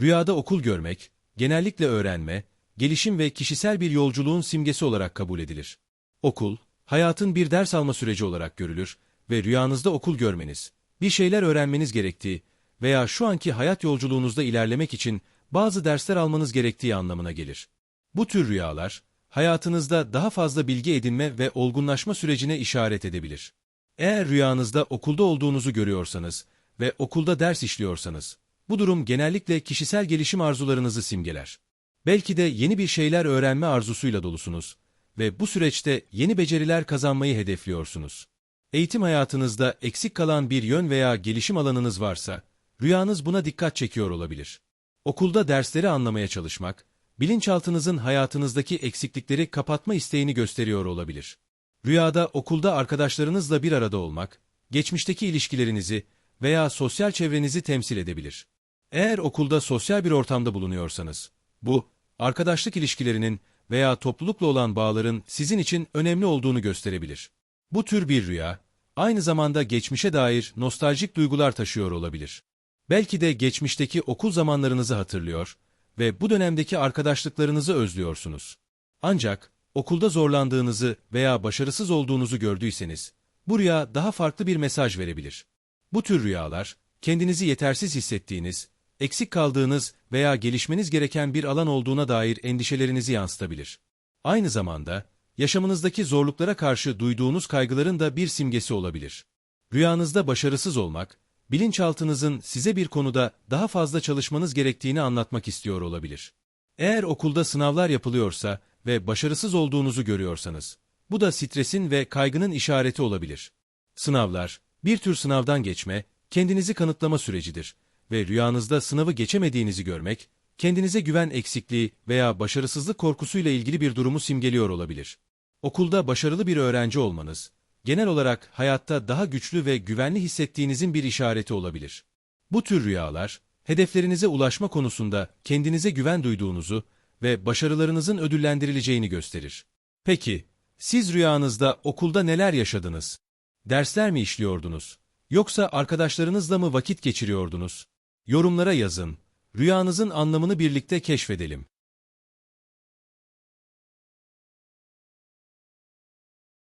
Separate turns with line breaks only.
Rüyada okul görmek, genellikle öğrenme, gelişim ve kişisel bir yolculuğun simgesi olarak kabul edilir. Okul, hayatın bir ders alma süreci olarak görülür ve rüyanızda okul görmeniz, bir şeyler öğrenmeniz gerektiği veya şu anki hayat yolculuğunuzda ilerlemek için bazı dersler almanız gerektiği anlamına gelir. Bu tür rüyalar, hayatınızda daha fazla bilgi edinme ve olgunlaşma sürecine işaret edebilir. Eğer rüyanızda okulda olduğunuzu görüyorsanız ve okulda ders işliyorsanız, bu durum genellikle kişisel gelişim arzularınızı simgeler. Belki de yeni bir şeyler öğrenme arzusuyla dolusunuz ve bu süreçte yeni beceriler kazanmayı hedefliyorsunuz. Eğitim hayatınızda eksik kalan bir yön veya gelişim alanınız varsa, rüyanız buna dikkat çekiyor olabilir. Okulda dersleri anlamaya çalışmak, bilinçaltınızın hayatınızdaki eksiklikleri kapatma isteğini gösteriyor olabilir. Rüyada okulda arkadaşlarınızla bir arada olmak, geçmişteki ilişkilerinizi veya sosyal çevrenizi temsil edebilir. Eğer okulda sosyal bir ortamda bulunuyorsanız, bu, arkadaşlık ilişkilerinin veya toplulukla olan bağların sizin için önemli olduğunu gösterebilir. Bu tür bir rüya, aynı zamanda geçmişe dair nostaljik duygular taşıyor olabilir. Belki de geçmişteki okul zamanlarınızı hatırlıyor ve bu dönemdeki arkadaşlıklarınızı özlüyorsunuz. Ancak okulda zorlandığınızı veya başarısız olduğunuzu gördüyseniz, bu rüya daha farklı bir mesaj verebilir. Bu tür rüyalar, kendinizi yetersiz hissettiğiniz, eksik kaldığınız veya gelişmeniz gereken bir alan olduğuna dair endişelerinizi yansıtabilir. Aynı zamanda, yaşamınızdaki zorluklara karşı duyduğunuz kaygıların da bir simgesi olabilir. Rüyanızda başarısız olmak, bilinçaltınızın size bir konuda daha fazla çalışmanız gerektiğini anlatmak istiyor olabilir. Eğer okulda sınavlar yapılıyorsa ve başarısız olduğunuzu görüyorsanız, bu da stresin ve kaygının işareti olabilir. Sınavlar, bir tür sınavdan geçme, kendinizi kanıtlama sürecidir ve rüyanızda sınavı geçemediğinizi görmek, kendinize güven eksikliği veya başarısızlık korkusuyla ilgili bir durumu simgeliyor olabilir. Okulda başarılı bir öğrenci olmanız, genel olarak hayatta daha güçlü ve güvenli hissettiğinizin bir işareti olabilir. Bu tür rüyalar, hedeflerinize ulaşma konusunda kendinize güven duyduğunuzu ve başarılarınızın ödüllendirileceğini gösterir. Peki, siz rüyanızda okulda neler yaşadınız? Dersler mi işliyordunuz? Yoksa arkadaşlarınızla mı vakit geçiriyordunuz? Yorumlara yazın. Rüyanızın anlamını birlikte keşfedelim.